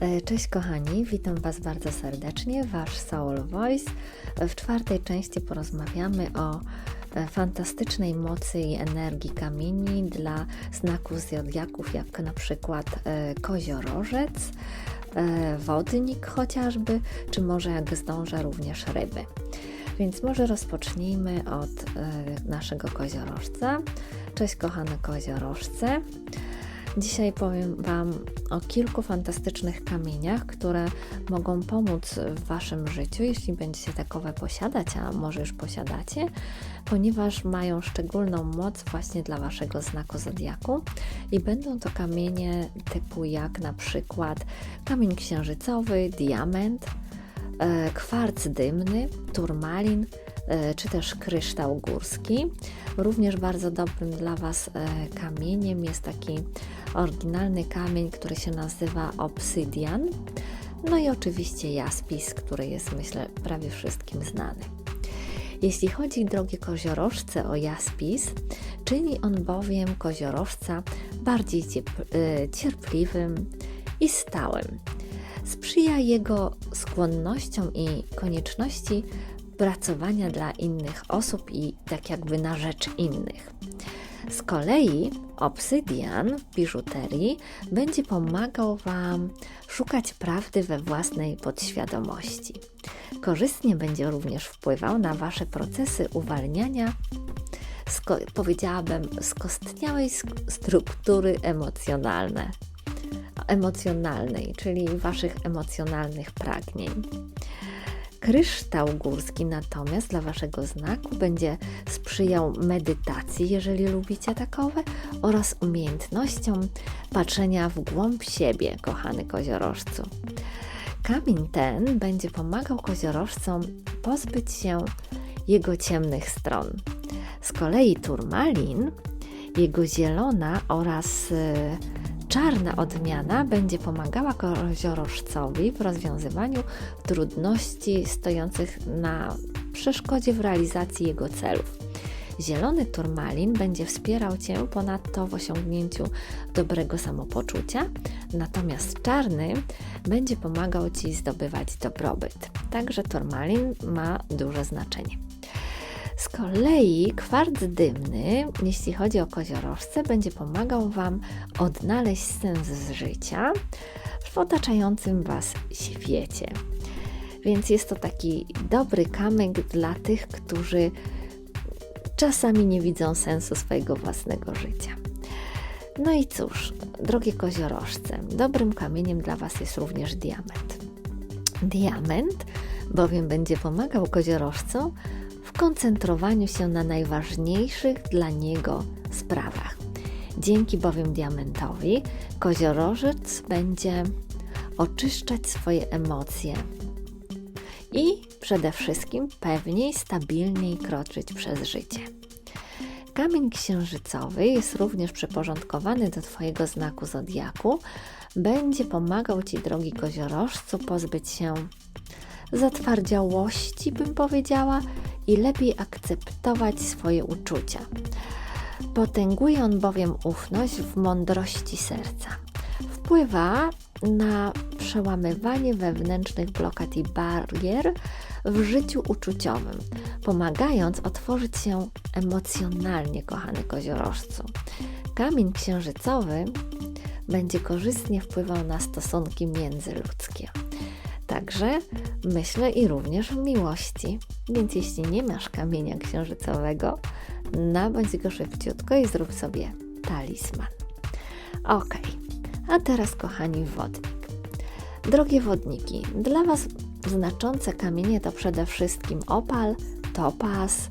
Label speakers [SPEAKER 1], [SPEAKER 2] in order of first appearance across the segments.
[SPEAKER 1] E, Cześć kochani, witam Was bardzo serdecznie, Wasz Soul Voice. W czwartej części porozmawiamy o e, fantastycznej mocy i energii kamieni dla znaków zodiaków, jak na przykład e, koziorożec, wodnik chociażby, czy może jak zdążę również ryby. Więc może rozpocznijmy od naszego koziorożca. Cześć kochane koziorożce. Dzisiaj powiem Wam o kilku fantastycznych kamieniach, które mogą pomóc w Waszym życiu, jeśli będziecie takowe posiadać, a może już posiadacie, ponieważ mają szczególną moc właśnie dla Waszego znaku zodiaku. I będą to kamienie typu jak na przykład kamień księżycowy, diament, e, kwarc dymny, turmalin, czy też kryształ górski. Również bardzo dobrym dla Was e, kamieniem jest taki oryginalny kamień, który się nazywa obsydian. No i oczywiście jaspis, który jest myślę prawie wszystkim znany. Jeśli chodzi, drogie koziorożce, o jaspis, czyni on bowiem koziorożca bardziej y, cierpliwym i stałym. Sprzyja jego skłonnościom i konieczności pracowania dla innych osób i tak jakby na rzecz innych. Z kolei obsydian w biżuterii będzie pomagał Wam szukać prawdy we własnej podświadomości. Korzystnie będzie również wpływał na Wasze procesy uwalniania, sko- powiedziałabym, skostniałej sk- struktury emocjonalne, emocjonalnej, czyli Waszych emocjonalnych pragnień. Kryształ górski natomiast dla Waszego znaku będzie sprzyjał medytacji, jeżeli lubicie takowe, oraz umiejętnościom patrzenia w głąb siebie, kochany koziorożcu. Kamień ten będzie pomagał koziorożcom pozbyć się jego ciemnych stron. Z kolei turmalin, jego zielona oraz y, czarna odmiana będzie pomagała koziorożcowi w rozwiązywaniu trudności stojących na przeszkodzie w realizacji jego celów. Zielony turmalin będzie wspierał Cię ponadto w osiągnięciu dobrego samopoczucia, natomiast czarny będzie pomagał Ci zdobywać dobrobyt. Także turmalin ma duże znaczenie. Z kolei kwarc dymny, jeśli chodzi o koziorożce, będzie pomagał Wam odnaleźć sens życia w otaczającym Was świecie. Więc jest to taki dobry kamyk dla tych, którzy czasami nie widzą sensu swojego własnego życia. No i cóż, drogie koziorożce, dobrym kamieniem dla Was jest również diament. Diament bowiem będzie pomagał koziorożcom w koncentrowaniu się na najważniejszych dla niego sprawach. Dzięki bowiem diamentowi koziorożec będzie oczyszczać swoje emocje i przede wszystkim pewniej, stabilniej kroczyć przez życie. Kamień księżycowy jest również przyporządkowany do Twojego znaku zodiaku. Będzie pomagał Ci, drogi koziorożcu, pozbyć się zatwardziałości, bym powiedziała, i lepiej akceptować swoje uczucia. Potęguje on bowiem ufność w mądrości serca. Wpływa na przełamywanie wewnętrznych blokad i barier w życiu uczuciowym, pomagając otworzyć się emocjonalnie, kochany koziorożcu. Kamień księżycowy będzie korzystnie wpływał na stosunki międzyludzkie. Także myślę i również w miłości. Więc jeśli nie masz kamienia księżycowego, nabądź go szybciutko i zrób sobie talizman. Ok, a teraz kochani wodnik. Drogie wodniki, dla Was znaczące kamienie to przede wszystkim opal, topaz,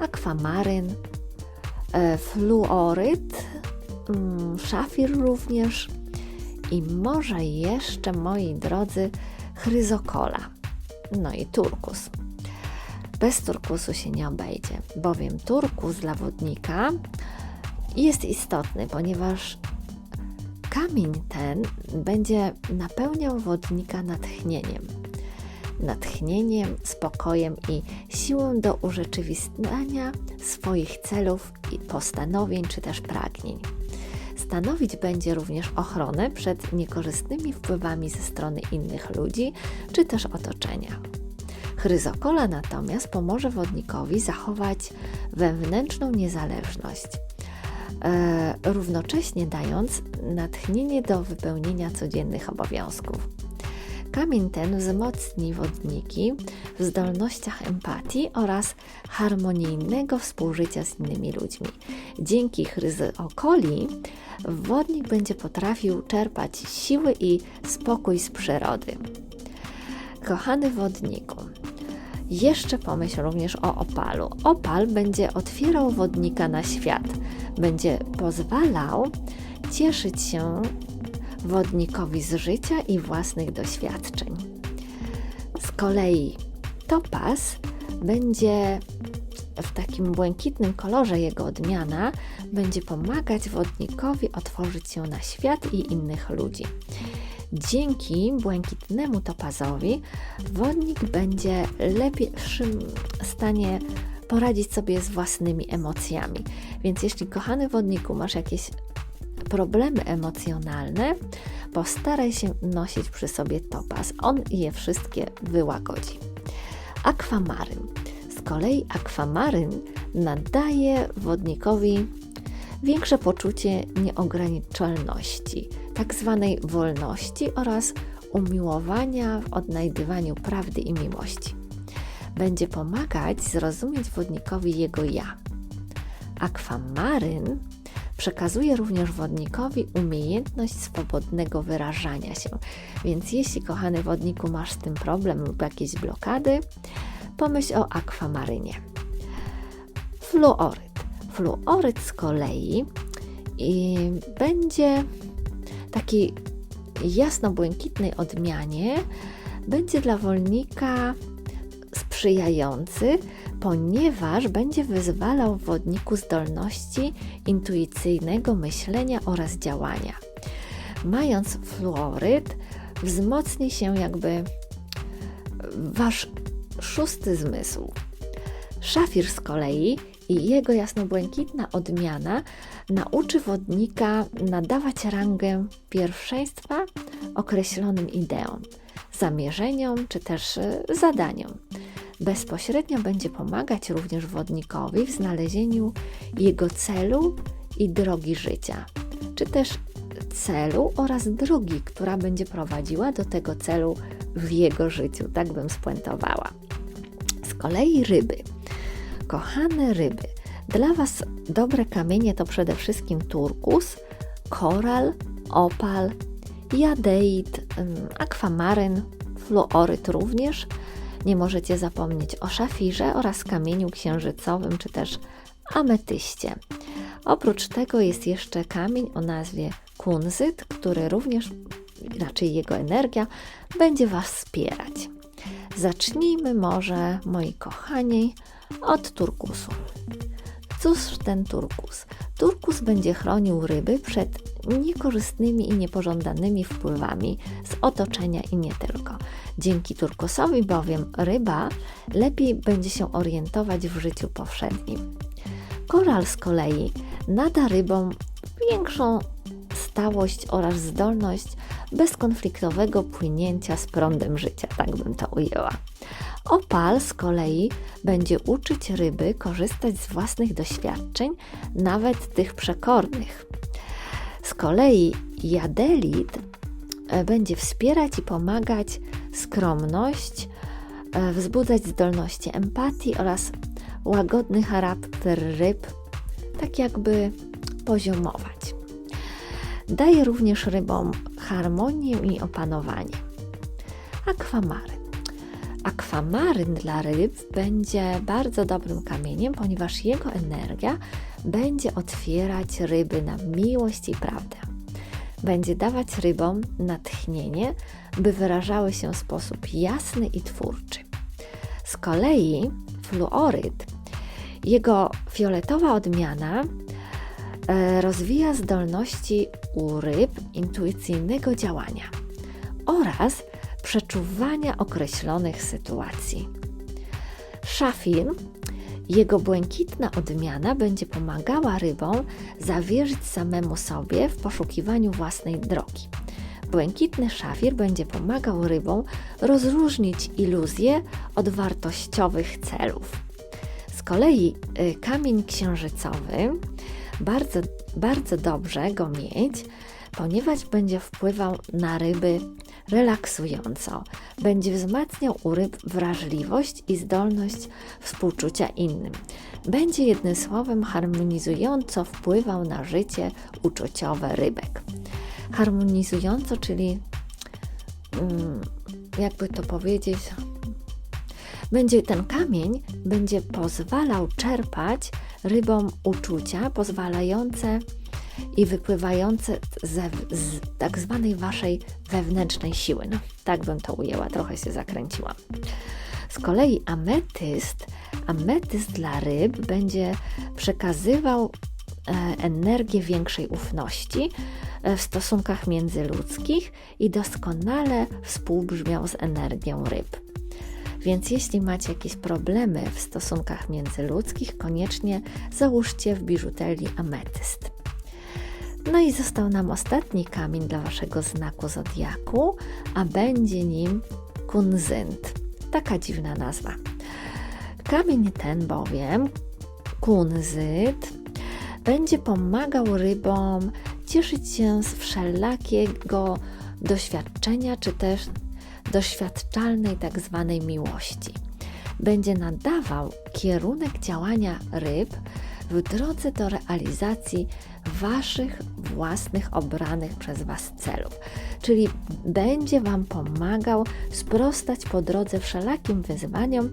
[SPEAKER 1] akwamaryn, e, fluoryt, mm, szafir również i może jeszcze, moi drodzy, chryzokola, no i turkus. Bez turkusu się nie obejdzie, bowiem turkus dla wodnika jest istotny, ponieważ kamień ten będzie napełniał wodnika natchnieniem. Natchnieniem, spokojem i siłą do urzeczywistniania swoich celów i postanowień czy też pragnień. Stanowić będzie również ochronę przed niekorzystnymi wpływami ze strony innych ludzi czy też otoczenia. Chryzokola natomiast pomoże wodnikowi zachować wewnętrzną niezależność, e, równocześnie dając natchnienie do wypełnienia codziennych obowiązków. Kamień ten wzmocni wodniki w zdolnościach empatii oraz harmonijnego współżycia z innymi ludźmi. Dzięki chryzokoli wodnik będzie potrafił czerpać siły i spokój z przyrody. Kochany wodniku, jeszcze pomyśl również o opalu. Opal będzie otwierał wodnika na świat, będzie pozwalał cieszyć się wodnikowi z życia i własnych doświadczeń. Z kolei topaz będzie w takim błękitnym kolorze jego odmiana będzie pomagać wodnikowi otworzyć się na świat i innych ludzi. Dzięki błękitnemu topazowi wodnik będzie lepiej w stanie poradzić sobie z własnymi emocjami. Więc jeśli kochany wodniku masz jakieś problemy emocjonalne, postaraj się nosić przy sobie topaz. On je wszystkie wyłagodzi. Akwamaryn. Z kolei akwamaryn nadaje wodnikowi większe poczucie nieograniczalności, tak zwanej wolności oraz umiłowania w odnajdywaniu prawdy i miłości. Będzie pomagać zrozumieć wodnikowi jego ja. Akwamaryn przekazuje również wodnikowi umiejętność swobodnego wyrażania się. Więc jeśli, kochany wodniku, masz z tym problem lub jakieś blokady, pomyśl o akwamarynie. Fluoryt. Fluoryt z kolei i będzie takiej jasno-błękitnej odmianie, będzie dla wolnika sprzyjający, ponieważ będzie wyzwalał w wodniku zdolności intuicyjnego myślenia oraz działania. Mając fluoryd, wzmocni się jakby wasz szósty zmysł. Szafir z kolei i jego jasnobłękitna odmiana nauczy wodnika nadawać rangę pierwszeństwa określonym ideom, zamierzeniom czy też zadaniom. Bezpośrednio będzie pomagać również wodnikowi w znalezieniu jego celu i drogi życia, czy też celu oraz drogi, która będzie prowadziła do tego celu w jego życiu. Tak bym spuentowała. Z kolei ryby. Kochane ryby, dla Was dobre kamienie to przede wszystkim turkus, koral, opal, jadeit, akwamaryn, fluoryt również. Nie możecie zapomnieć o szafirze oraz kamieniu księżycowym czy też ametyście. Oprócz tego jest jeszcze kamień o nazwie kunzyt, który również, raczej jego energia, będzie Was wspierać. Zacznijmy może, moi kochani, od turkusu. Cóż ten turkus? Turkus będzie chronił ryby przed niekorzystnymi i niepożądanymi wpływami z otoczenia i nie tylko. Dzięki turkusowi bowiem ryba lepiej będzie się orientować w życiu powszednim. Koral z kolei nada rybom większą stałość oraz zdolność bezkonfliktowego płynięcia z prądem życia, tak bym to ujęła. Opal z kolei będzie uczyć ryby korzystać z własnych doświadczeń, nawet tych przekornych. Z kolei jadelit e, będzie wspierać i pomagać skromność, e, wzbudzać zdolności empatii oraz łagodny charakter ryb, tak jakby poziomować. Daje również rybom harmonię i opanowanie. Akwamaryn. Akwamaryn dla ryb będzie bardzo dobrym kamieniem, ponieważ jego energia będzie otwierać ryby na miłość i prawdę. Będzie dawać rybom natchnienie, by wyrażały się w sposób jasny i twórczy. Z kolei fluoryd, jego fioletowa odmiana, e, rozwija zdolności u ryb intuicyjnego działania oraz przeczuwania określonych sytuacji. Szafir Jego błękitna odmiana będzie pomagała rybom zawierzyć samemu sobie w poszukiwaniu własnej drogi. Błękitny szafir będzie pomagał rybom rozróżnić iluzje od wartościowych celów. Z kolei y, kamień księżycowy bardzo, bardzo dobrze go mieć, ponieważ będzie wpływał na ryby relaksująco. Będzie wzmacniał u ryb wrażliwość i zdolność współczucia innym. Będzie jednym słowem harmonizująco wpływał na życie uczuciowe rybek. Harmonizująco, czyli mm, jakby to powiedzieć, będzie ten kamień będzie pozwalał czerpać rybom uczucia pozwalające i wypływające ze, z tak zwanej waszej wewnętrznej siły. No, tak bym to ujęła, trochę się zakręciłam. Z kolei ametyst, ametyst dla ryb będzie przekazywał e, energię większej ufności e, w stosunkach międzyludzkich i doskonale współbrzmiał z energią ryb. Więc jeśli macie jakieś problemy w stosunkach międzyludzkich, koniecznie załóżcie w biżuterii ametyst. No i został nam ostatni kamień dla waszego znaku zodiaku, a będzie nim kunzynt. Taka dziwna nazwa. Kamień ten bowiem, kunzyt, będzie pomagał rybom cieszyć się z wszelakiego doświadczenia, czy też doświadczalnej tak zwanej miłości. Będzie nadawał kierunek działania ryb w drodze do realizacji Waszych własnych obranych przez Was celów. Czyli będzie Wam pomagał sprostać po drodze wszelakim wyzwaniom,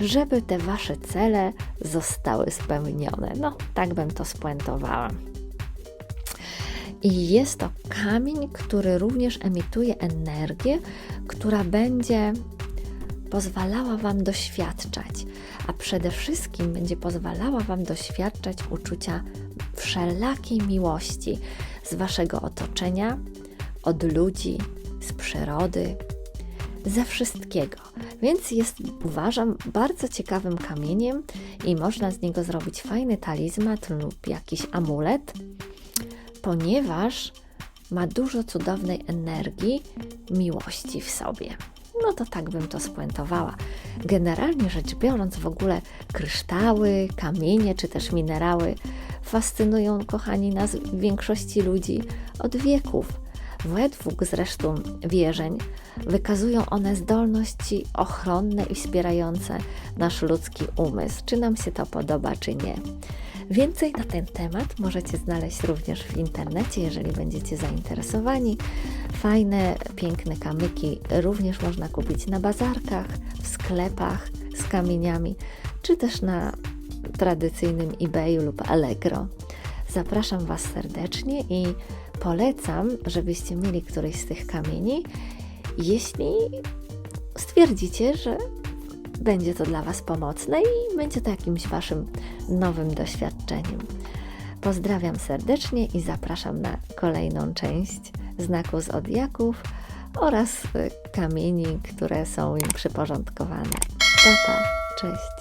[SPEAKER 1] żeby te Wasze cele zostały spełnione. No, tak bym to spuentowała. I jest to kamień, który również emituje energię, która będzie pozwalała Wam doświadczać, a przede wszystkim będzie pozwalała Wam doświadczać uczucia wszelakiej miłości z Waszego otoczenia, od ludzi, z przyrody, ze wszystkiego. Więc jest, uważam, bardzo ciekawym kamieniem i można z niego zrobić fajny talizmat lub jakiś amulet, ponieważ ma dużo cudownej energii, miłości w sobie. No to tak bym to spuentowała. Generalnie rzecz biorąc, w ogóle kryształy, kamienie czy też minerały fascynują, kochani, nas większości ludzi od wieków. Według zresztą wierzeń wykazują one zdolności ochronne i wspierające nasz ludzki umysł, czy nam się to podoba, czy nie. Więcej na ten temat możecie znaleźć również w internecie, jeżeli będziecie zainteresowani. Fajne, piękne kamyki również można kupić na bazarkach, w sklepach z kamieniami, czy też na tradycyjnym eBayu lub Allegro. Zapraszam Was serdecznie i polecam, żebyście mieli któryś z tych kamieni, jeśli stwierdzicie, że będzie to dla Was pomocne i będzie to jakimś Waszym nowym doświadczeniem. Pozdrawiam serdecznie i zapraszam na kolejną część znaku zodiaków oraz kamieni, które są im przyporządkowane. Pa, pa, cześć!